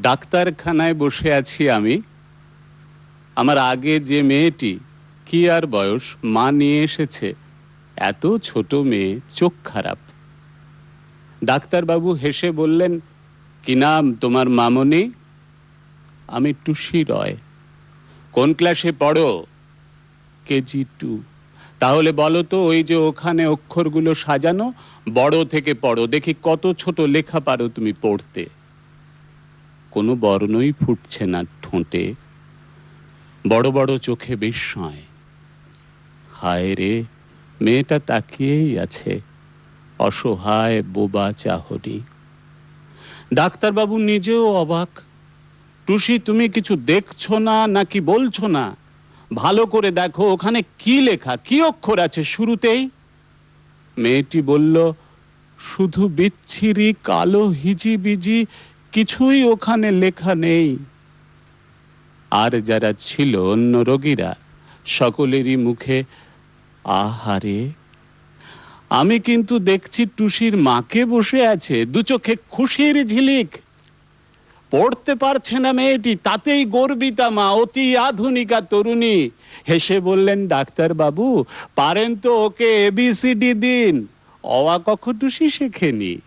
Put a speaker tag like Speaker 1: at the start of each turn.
Speaker 1: ডাক্তারখানায় বসে আছি আমি। আমার আগে যে মেয়েটি, কি আর বয়স? মা নিয়ে এসেছে। এত ছোট মেয়ে, চোখ খারাপ। ডাক্তারবাবু হেসে বললেন, কি নাম তোমার মামনি? আমি টুসি রয়। কোন ক্লাসে পড়ো? KG two. তাহলে বলো তো, ওই যে ওখানে অক্ষরগুলো সাজানো, বড় থেকে পড়ো। দেখি কত ছোট লেখা পারো তুমি পড়তে। কোনো বর্ণই ফুটছে না ঠোঁটে। বড় বড় চোখে বিস্ময়। হায় রে, মেয়েটা তাকিয়েই আছে, অসহায় বোবা চাহনি। ডাক্তারবাবু নিজেও অবাক। টুসি, তুমি কিছু দেখছ না, নাকি বলছো না? ভালো করে দেখো, ওখানে কি লেখা, কি অক্ষর আছে শুরুতেই? মেয়েটি বলল, শুধু বিচ্ছিরি কালো হিজিবিজি কিছুই ওখানে লেখা নেই। আর যারা ছিল অন্য রোগীরা, সকলেরই মুখে, আহারে, আমি কিন্তু দেখছি টুসির মাকে বসে আছে, দু চোখে খুশির ঝিলিক। পড়তে পারছে না মেয়েটি, তাতেই গর্বিতা মা, অতি আধুনিকা তরুণী। হেসে বললেন ডাক্তার বাবু পারেন তো ওকে এবিসিডি দিন। অওয়া কখ টুসি শেখেনি।